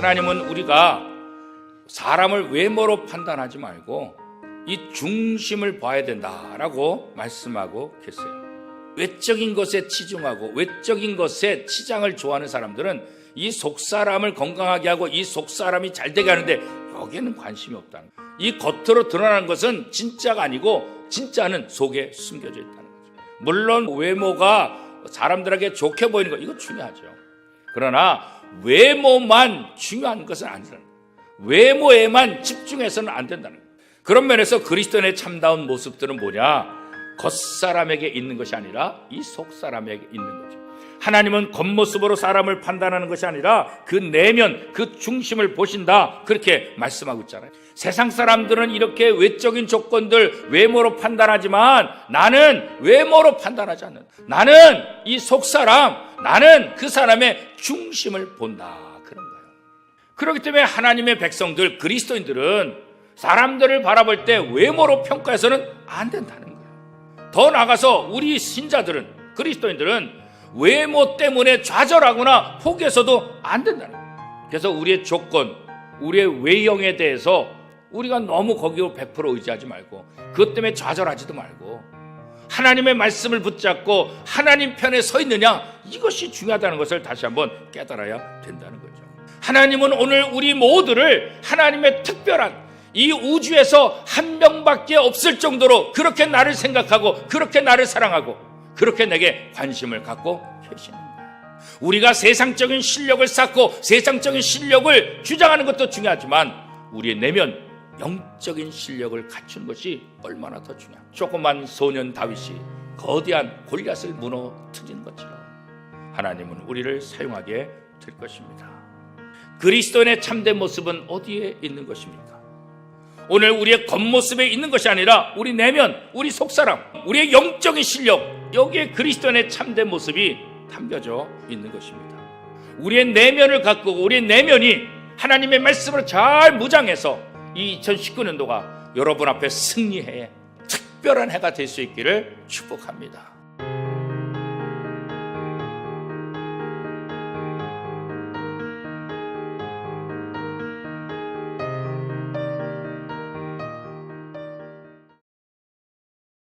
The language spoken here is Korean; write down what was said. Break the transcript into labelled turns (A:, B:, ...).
A: 하나님은 우리가 사람을 외모로 판단하지 말고 이 중심을 봐야 된다라고 말씀하고 계세요. 외적인 것에 치중하고 외적인 것에 치장을 좋아하는 사람들은 이 속사람을 건강하게 하고 이 속사람이 잘 되게 하는데 여기에는 관심이 없다는 거예요. 이 겉으로 드러나는 것은 진짜가 아니고 진짜는 속에 숨겨져 있다는 거죠. 물론 외모가 사람들에게 좋게 보이는 거 이거 중요하죠. 그러나 외모만 중요한 것은 아니라는. 외모에만 집중해서는 안 된다는 거예요. 그런 면에서 그리스도인의 참다운 모습들은 뭐냐? 겉사람에게 있는 것이 아니라 이 속사람에게 있는 거죠. 하나님은 겉모습으로 사람을 판단하는 것이 아니라 그 내면, 그 중심을 보신다. 그렇게 말씀하고 있잖아요. 세상 사람들은 이렇게 외적인 조건들 외모로 판단하지만 나는 외모로 판단하지 않는. 나는 이 속사람, 나는 그 사람의 중심을 본다. 그런 거예요. 그렇기 때문에 하나님의 백성들, 그리스도인들은 사람들을 바라볼 때 외모로 평가해서는 안 된다는 거예요. 더 나가서 우리 신자들은, 그리스도인들은 외모 때문에 좌절하거나 포기해서도 안 된다는 거예요. 그래서 우리의 조건, 우리의 외형에 대해서 우리가 너무 거기로 100% 의지하지 말고 그것 때문에 좌절하지도 말고 하나님의 말씀을 붙잡고 하나님 편에 서 있느냐 이것이 중요하다는 것을 다시 한번 깨달아야 된다는 거죠. 하나님은 오늘 우리 모두를 하나님의 특별한 이 우주에서 한 명밖에 없을 정도로 그렇게 나를 생각하고 그렇게 나를 사랑하고 그렇게 내게 관심을 갖고 계시는 거예요. 우리가 세상적인 실력을 쌓고 세상적인 실력을 주장하는 것도 중요하지만 우리의 내면 영적인 실력을 갖춘 것이 얼마나 더 중요한 조그만 소년 다윗이 거대한 골리앗을 무너뜨린 것처럼 하나님은 우리를 사용하게 될 것입니다. 그리스도인의 참된 모습은 어디에 있는 것입니까? 오늘 우리의 겉모습에 있는 것이 아니라 우리 내면, 우리 속사람, 우리의 영적인 실력 여기에 그리스도인의 참된 모습이 담겨져 있는 것입니다. 우리의 내면을 갖고 우리의 내면이 하나님의 말씀으로 잘 무장해서 이 2019년도가 여러분 앞에 승리해 특별한 해가 될 수 있기를 축복합니다.